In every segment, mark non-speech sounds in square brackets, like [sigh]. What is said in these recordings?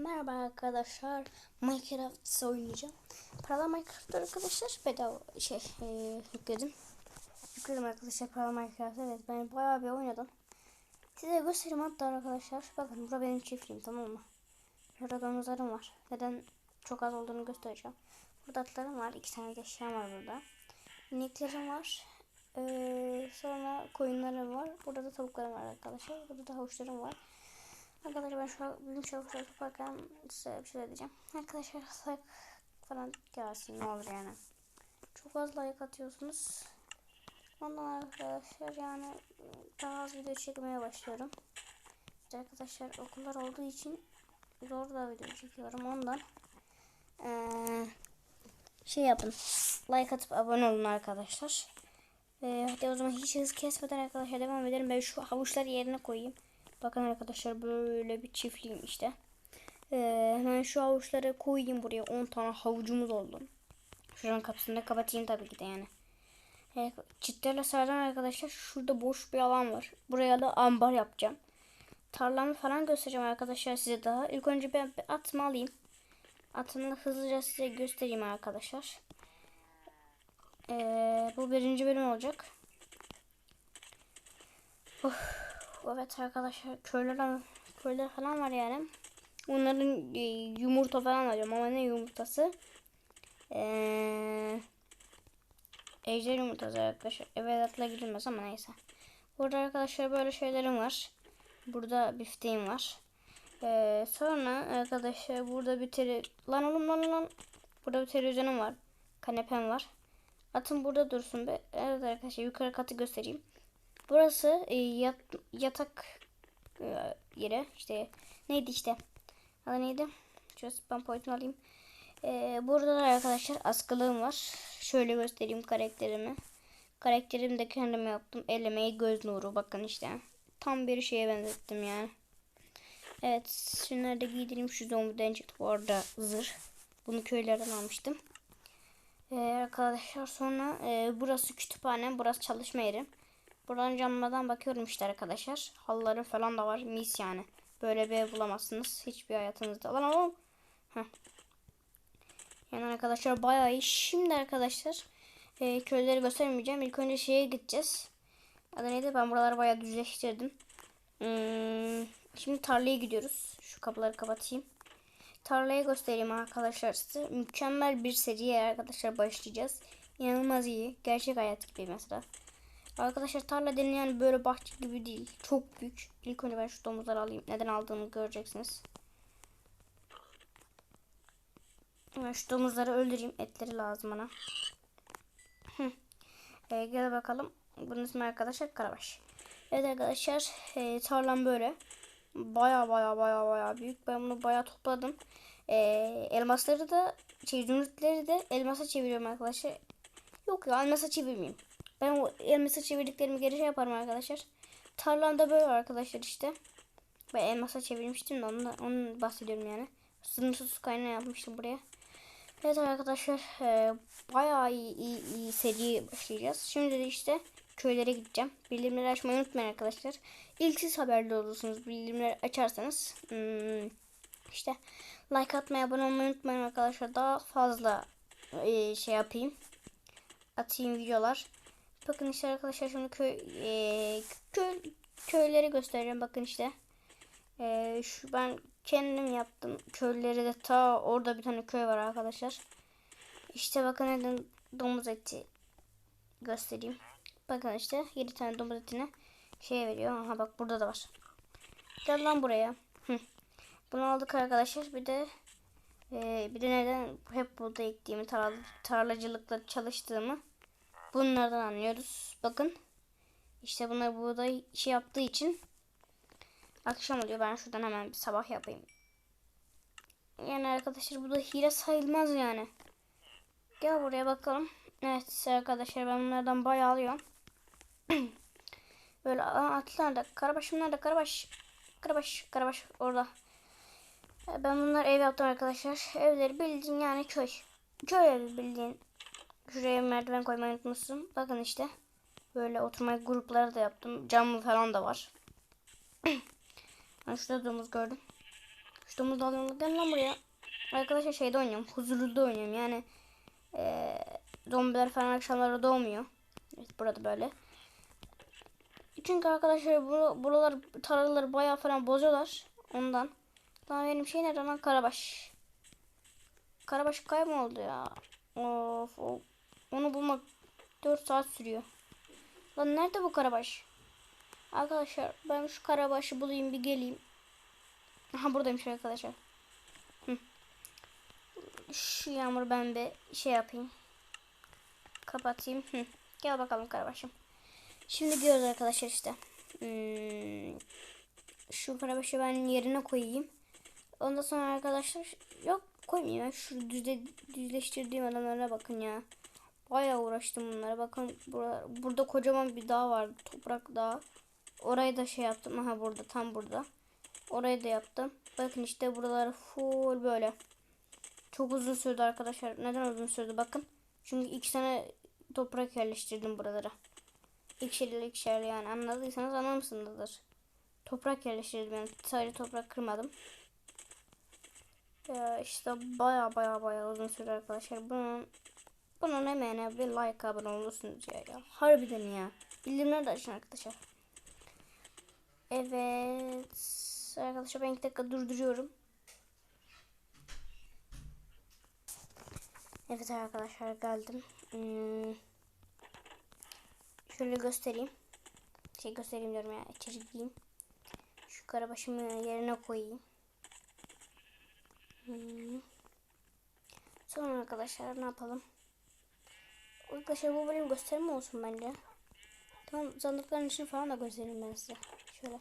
Merhaba arkadaşlar. Minecraft oynayacağım. Paralı Minecraft arkadaşlar bedava şey e, yükledim. Yükledim arkadaşlar paralı Minecraft. Evet ben bayağı bir oynadım. Size göstereyim hatta arkadaşlar. Bakın burada benim çiftliğim tamam mı? Burada domuzlarım var. Neden çok az olduğunu göstereceğim. Burada atlarım var. iki tane de eşyam var burada. İneklerim var. Ee, sonra koyunlarım var. Burada da tavuklarım var arkadaşlar. Burada da havuçlarım var. Arkadaşlar ben şu an bizim çalışmaları yaparken size bir şey diyeceğim. Arkadaşlar like falan gelsin ne olur yani. Çok az like atıyorsunuz. Ondan arkadaşlar yani daha az video çekmeye başlıyorum. İşte arkadaşlar okullar olduğu için zor da video çekiyorum ondan. Ee, şey yapın. Like atıp abone olun arkadaşlar. Ee, hadi o zaman hiç hız kesmeden arkadaşlar devam edelim. Ben şu havuçları yerine koyayım. Bakın arkadaşlar böyle bir çiftliğim işte. Ee, hemen şu havuçları koyayım buraya. 10 tane havucumuz oldu. Şuranın kapısını da kapatayım tabii ki de yani. Ee, çitlerle sardan arkadaşlar şurada boş bir alan var. Buraya da ambar yapacağım. Tarlamı falan göstereceğim arkadaşlar size daha. İlk önce ben bir atımı alayım. Atımı hızlıca size göstereyim arkadaşlar. Ee, bu birinci bölüm olacak. Of. Evet arkadaşlar köyler, köyler falan var yani. Onların e, yumurta falan alıyorum ama ne yumurtası? Ee, ejder yumurtası arkadaşlar. Evet atla gidilmez ama neyse. Burada arkadaşlar böyle şeylerim var. Burada bifteğim var. Ee, sonra arkadaşlar burada bir tele... Lan oğlum lan lan. Burada bir televizyonum var. Kanepem var. Atım burada dursun be. Evet arkadaşlar yukarı katı göstereyim. Burası e, yat, yatak e, yeri. İşte neydi işte. Adı neydi? Şöyle spam point'unu alayım. E, burada da arkadaşlar askılığım var. Şöyle göstereyim karakterimi. Karakterimi de kendim yaptım. Elemeyi göz nuru. Bakın işte. Tam bir şeye benzettim yani. Evet. Şunları da giydireyim. Şu zombiden çıktı. Bu arada zırh. Bunu köylerden almıştım. Ee, arkadaşlar sonra e, burası kütüphane. Burası çalışma yeri. Buradan camlardan bakıyorum işte arkadaşlar. Halıları falan da var. Mis yani. Böyle bir bulamazsınız. Hiçbir hayatınızda. Lan oğlum. Heh. Yani arkadaşlar bayağı iyi. Şimdi arkadaşlar e, köyleri göstermeyeceğim. İlk önce şeye gideceğiz. Adı neydi? Ben buraları bayağı düzleştirdim. Hmm, şimdi tarlaya gidiyoruz. Şu kapıları kapatayım. Tarlayı göstereyim arkadaşlar size. Mükemmel bir seriye arkadaşlar başlayacağız. İnanılmaz iyi. Gerçek hayat gibi mesela. Arkadaşlar tarla denilen böyle bahçe gibi değil. Çok büyük. İlk önce ben şu domuzları alayım. Neden aldığını göreceksiniz. Ben şu domuzları öldüreyim. Etleri lazım bana. ee, gel bakalım. Bunun ismi arkadaşlar Karabaş. Evet arkadaşlar e, tarlam böyle. Baya baya baya baya büyük. Ben bunu baya topladım. E, elmasları da şey zümrütleri de elmasa çeviriyorum arkadaşlar. Yok ya elmasa çevirmeyeyim. Ben o elmasa çevirdiklerimi geri şey yaparım arkadaşlar. Tarlamda böyle arkadaşlar işte. Ben elmasa çevirmiştim de onu, onu bahsediyorum yani. Sınırsız kaynağı yapmıştım buraya. Evet arkadaşlar e, bayağı iyi, iyi, iyi seri başlayacağız. Şimdi de işte köylere gideceğim. Bildirimleri açmayı unutmayın arkadaşlar. İlk siz haberdar olursunuz. Bildirimleri açarsanız hmm, işte like atmayı abone olmayı unutmayın arkadaşlar. Daha fazla e, şey yapayım. Atayım videolar. Bakın işte arkadaşlar şimdi köy, e, köy köyleri göstereceğim. Bakın işte. E, şu ben kendim yaptım. Köyleri de ta orada bir tane köy var arkadaşlar. İşte bakın neden domuz eti göstereyim. Bakın işte 7 tane domuz etini şey veriyor. Aha bak burada da var. Gel lan buraya. Bunu aldık arkadaşlar. Bir de e, bir de neden hep burada ektiğimi tarla, tarlacılıkla çalıştığımı Bunlardan anlıyoruz. Bakın. İşte bunlar burada şey yaptığı için akşam oluyor. Ben şuradan hemen bir sabah yapayım. Yani arkadaşlar bu da hile sayılmaz yani. Gel buraya bakalım. Evet arkadaşlar ben bunlardan bayağı alıyorum. [clears throat] Böyle atlar da karabaşımlar da karabaş. Karabaş karabaş orada. Ben bunlar ev yaptım arkadaşlar. Evleri bildiğin yani köy. Köy evi bildiğin. Şuraya merdiven koymayı unutmuşsun. Bakın işte. Böyle oturma grupları da yaptım. Camlı falan da var. [clears throat] ben şurada domuz gördüm. Şu domuz dalıyorum. Gel lan buraya. Arkadaşlar şeyde oynuyorum. Huzurlu'da oynuyorum. Yani eee zombiler falan akşamları doğmuyor. Evet burada böyle. Çünkü arkadaşlar bu, buralar tarlaları bayağı falan bozuyorlar. Ondan. Lan benim şey nerede lan Karabaş. Karabaş kayboldu ya. Of, of. Onu bulmak 4 saat sürüyor. Lan nerede bu Karabaş? Arkadaşlar ben şu Karabaş'ı bulayım bir geleyim. Aha buradaymış arkadaşlar. Şu yağmur ben bir şey yapayım. Kapatayım. Gel bakalım Karabaş'ım. Şimdi görüyoruz arkadaşlar işte. Hmm, şu Karabaş'ı ben yerine koyayım. Ondan sonra arkadaşlar yok koymayayım. ya. Şu düzle, düzleştirdiğim adamlara bakın ya. Bayağı uğraştım bunlara. Bakın burada, burada kocaman bir dağ var. Toprak dağı. Orayı da şey yaptım. Aha burada tam burada. Orayı da yaptım. Bakın işte buralar full böyle. Çok uzun sürdü arkadaşlar. Neden uzun sürdü bakın. Çünkü iki sene toprak yerleştirdim buralara. İkişerli ikişerli yani anladıysanız anlamışsınızdır. Toprak yerleştirdim yani sadece toprak kırmadım. Ya işte baya baya baya uzun sürdü arkadaşlar. Bunun bunun emeğine bir like abone olursunuz ya. ya. Harbiden ya. Bildirimleri de açın arkadaşlar. Evet. Arkadaşlar ben iki dakika durduruyorum. Evet arkadaşlar geldim. Hmm. Şöyle göstereyim. Şey göstereyim diyorum ya. İçeri gideyim. Şu karabaşımı yerine koyayım. Hmm. Sonra arkadaşlar ne yapalım? Arkadaşlar bu bölüm gösterme olsun bence. Tamam sandıkların içini falan da göstereyim ben size. Şöyle.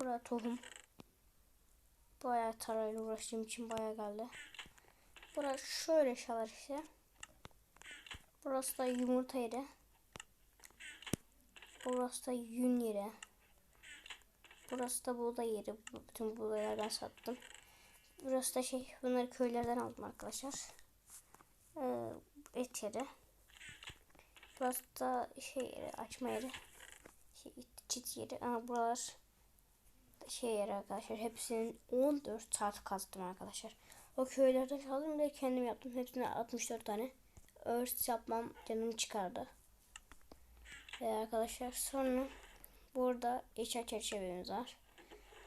Buraya tohum. Bayağı tarayla uğraştığım için bayağı geldi. Burası şöyle şeyler işte. Burası da yumurta yeri. Burası da yün yeri. Burası da buğday yeri. Bütün buğdaylardan sattım. Burası da şey bunları köylerden aldım arkadaşlar. Ee, et yeri. Burası da şey yeri açma yeri. Şey, çit yeri. Aa, buralar şey yeri arkadaşlar. Hepsinin 14 saat kazdım arkadaşlar. O köylerden çaldım ve kendim yaptım. Hepsine 64 tane. Örs yapmam canımı çıkardı. Ve arkadaşlar sonra burada eşya çerçevemiz var.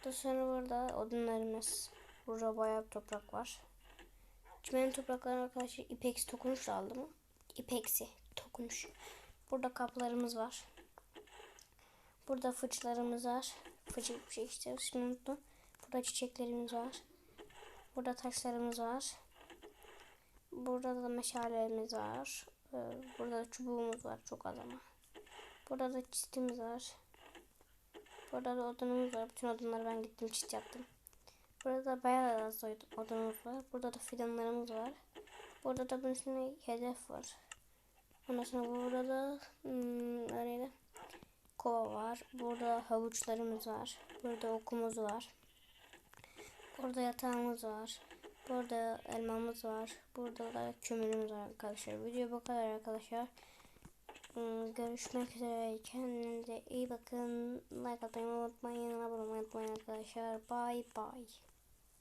Daha sonra burada odunlarımız. Burada bayağı toprak var. Çimenin topraklarını arkadaşlar ipeksi dokunuş aldım. İpeksi dokunuş. Burada kaplarımız var. Burada fıçlarımız var. Fıçı bir şey işte şimdi unuttum. Burada çiçeklerimiz var. Burada taşlarımız var. Burada da meşalelerimiz var. Ee, Burada da çubuğumuz var çok az ama. Burada da çitimiz var. Burada da odunumuz var. Bütün odunları ben gittim çit yaptım. Burada da bayağı az od- odunumuz var. Burada da fidanlarımız var. Burada da bunun hedef var. Ondan sonra burada da hmm, öyle kova var. Burada havuçlarımız var. Burada okumuz var. Burada yatağımız var. Burada elmamız var. Burada da kömürümüz var arkadaşlar. Video bu kadar arkadaşlar. Hmm, Görüşmek üzere. Kendinize iyi bakın. Like atmayı unutmayın. Abone olmayı unutmayın arkadaşlar. Bye bye.